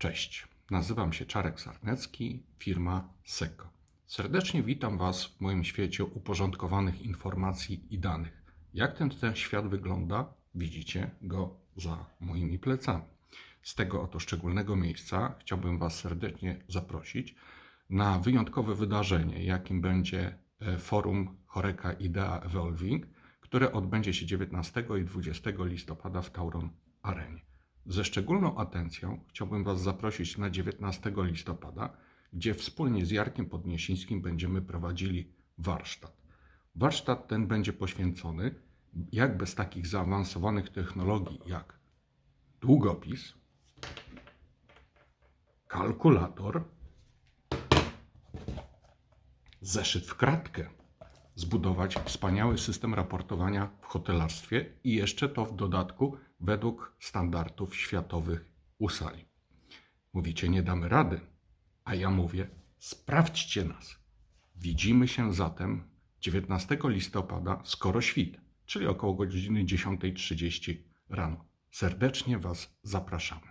Cześć, nazywam się Czarek Sarnecki, firma SECO. Serdecznie witam Was w moim świecie uporządkowanych informacji i danych. Jak ten, ten świat wygląda, widzicie go za moimi plecami. Z tego oto szczególnego miejsca chciałbym Was serdecznie zaprosić na wyjątkowe wydarzenie, jakim będzie e, forum Choreka Idea Evolving, które odbędzie się 19 i 20 listopada w Tauron Arenie. Ze szczególną atencją chciałbym Was zaprosić na 19 listopada, gdzie wspólnie z Jarkiem Podniesińskim będziemy prowadzili warsztat. Warsztat ten będzie poświęcony, jak bez takich zaawansowanych technologii jak długopis, kalkulator, zeszyt w kratkę, zbudować wspaniały system raportowania w hotelarstwie i jeszcze to w dodatku według standardów światowych usali. Mówicie, nie damy rady, a ja mówię, sprawdźcie nas. Widzimy się zatem 19 listopada, skoro świt, czyli około godziny 10.30 rano. Serdecznie Was zapraszamy.